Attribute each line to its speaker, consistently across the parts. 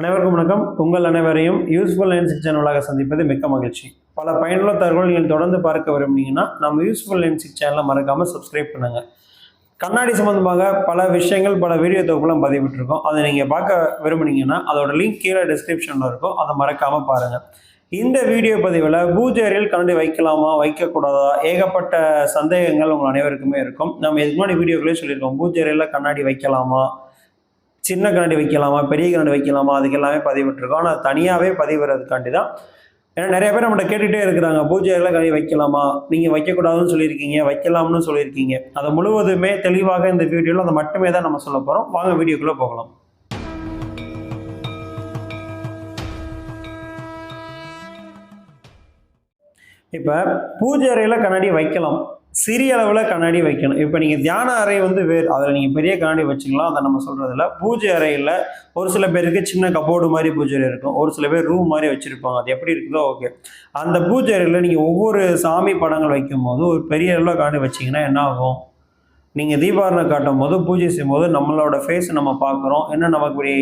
Speaker 1: அனைவருக்கும் வணக்கம். உங்கள் அனைவரையும் யூஸ்ஃபுல் லென்ஸ் சேனலாக சந்திப்பது மிக்க மகிழ்ச்சி. பல பயனுள்ள தகவல் நீங்கள் தொடர்ந்து பார்க்க விரும்புனீங்கன்னா நம்ம யூஸ்ஃபுல் லென்ஸ் சேனலை மறக்காமல் சப்ஸ்கிரைப் பண்ணுங்கள் கண்ணாடி சம்மந்தமாக பல விஷயங்கள் பல வீடியோ தொகுப்புலாம் பதிவிட்டிருக்கோம். அதை நீங்கள் பார்க்க விரும்புனீங்கன்னா அதோட லிங்க் கீழே டிஸ்கிரிப்ஷனில் இருக்கும். அதை மறக்காமல் பாருங்கள் இந்த வீடியோ பதிவில் பூஜையில் கண்ணாடி வைக்கலாமா வைக்கக்கூடாதா ஏகப்பட்ட சந்தேகங்கள் உங்கள் அனைவருக்குமே இருக்கும். நம்ம இதுக்கு முன்னாடி வீடியோக்களே சொல்லியிருக்கோம். பூஜையில் கண்ணாடி வைக்கலாமா சின்ன கண்ணாடி வைக்கலாமா பெரிய கண்ணாடி வைக்கலாமா அதுக்கு எல்லாமே பதிவிட்டுருக்கோம் ஆனால் தனியாகவே பதிவிடுறதுக்காண்டி தான் ஏன்னா நிறைய பேர் நம்மகிட்ட கேட்டுகிட்டே இருக்கிறாங்க. பூஜையில் கண்ணாடி வைக்கலாமா? நீங்கள் வைக்கக்கூடாதுன்னு சொல்லியிருக்கீங்க. வைக்கலாம்னு சொல்லியிருக்கீங்க. அதை முழுவதுமே தெளிவாக இந்த வீடியோவில் அதை மட்டுமே தான் நம்ம சொல்ல போகிறோம் வாங்க வீடியோக்குள்ளே போகலாம். இப்போ பூஜை அறையில் கண்ணாடி வைக்கலாம். சிறிய அளவில் கண்ணாடி வைக்கணும். இப்போ நீங்கள் தியான அறை வந்து வேறு அதில் நீங்கள் பெரிய கண்ணாடி வச்சுக்கலாம் அதை நம்ம சொல்கிறதில்ல பூஜை அறையில் ஒரு சில பேருக்கு சின்ன கபோர்டு மாதிரி பூஜை அறை இருக்கும். ஒரு சில பேர் ரூம் மாதிரி வச்சுருப்பாங்க. அது எப்படி இருக்குதோ ஓகே அந்த பூஜை அறையில் நீங்கள் ஒவ்வொரு சாமி படங்கள் வைக்கும்போது ஒரு பெரிய அளவில் கண்ணாடி வச்சிங்கன்னா என்ன ஆகும்? நீங்கள் தீபாவளி காட்டும் போது பூஜை செய்யும்போது நம்மளோட ஃபேஸ் நம்ம பார்க்குறோம். என்ன நமக்கு இப்படி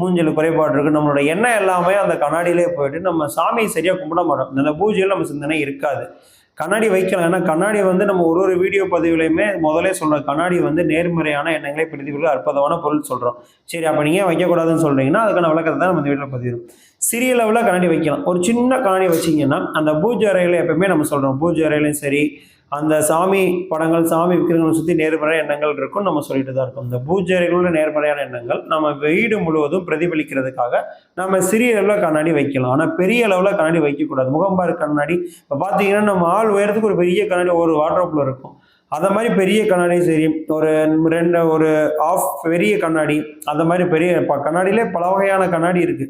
Speaker 1: மூஞ்சில் குறைபாடு இருக்குது நம்மளோட எண்ணம் எல்லாமே அந்த கண்ணாடியிலே போயிட்டு நம்ம சாமியை சரியாக கும்பிட மாட்டோம். இந்த பூஜையில் நம்ம சிந்தனை இருக்காது. கண்ணாடி வைக்கலாம். ஏன்னா கண்ணாடி வந்து நம்ம ஒரு ஒரு வீடியோ பதிவுலையுமே முதலே சொல்கிறோம் கண்ணாடி வந்து நேர்மறையான எண்ணங்களை பிரதிபலிக்க அற்புதமான பொருள் சொல்கிறோம் சரி அப்போ நீங்கள் வைக்கக்கூடாதுன்னு சொல்கிறீங்கன்னா அதுக்கான விளக்கத்தை தான் நம்ம வீட்டில் பதிவிடும் சிறிய லெவலில் கண்ணாடி வைக்கலாம். ஒரு சின்ன கண்ணாடி வச்சிங்கன்னா அந்த பூஜை அறையில் எப்பவுமே நம்ம சொல்கிறோம் பூஜை அறையிலையும் சரி அந்த சாமி படங்கள் சாமி விக்கிரங்களை சுற்றி நேர்மறை எண்ணங்கள் இருக்கும். நம்ம சொல்லிட்டு தான் இருக்கோம். இந்த பூஜைகளோட நேர்மறையான எண்ணங்கள் நம்ம வீடு முழுவதும் பிரதிபலிக்கிறதுக்காக நம்ம சிறிய அளவில் கண்ணாடி வைக்கலாம். ஆனால் பெரிய அளவில் கண்ணாடி வைக்கக்கூடாது. முகம்பார் கண்ணாடி. இப்போ பார்த்தீங்கன்னா நம்ம ஆள் உயரத்துக்கு ஒரு பெரிய கண்ணாடி ஒரு வாட்ரோப்பில் இருக்கும். அந்த மாதிரி பெரிய கண்ணாடி சரி ஒரு ரெண்டு ஒரு ஆஃப் பெரிய கண்ணாடி அந்த மாதிரி பெரிய ப- கண்ணாடியிலே பல வகையான கண்ணாடி இருக்குது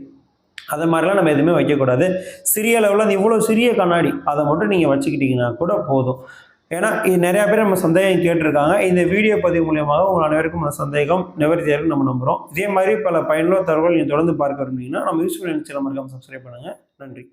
Speaker 1: அது மாதிரிலாம் நம்ம எதுவுமே வைக்கக்கூடாது. சிறிய அளவில் அந்த இவ்வளோ சிறிய கண்ணாடி அதை மட்டும் நீங்கள் வச்சுக்கிட்டிங்கன்னா கூட போதும். ஏன்னா இது நிறையா பேர் நம்ம சந்தேகம் கேட்டிருக்காங்க. இந்த வீடியோ பதிவு மூலியமாக உங்கள் அனைவருக்கும் அந்த சந்தேகம் நிவர்த்தியாருக்கு நம்ம நம்புகிறோம் இதே மாதிரி பல பயனுள்ள தகவல் நீங்கள் தொடர்ந்து பார்க்க விரும்புனீங்கன்னா நம்ம யூஸ்ஃபுல் சேனல் மறக்காம சப்ஸ்கிரைப் பண்ணுங்கள் நன்றி.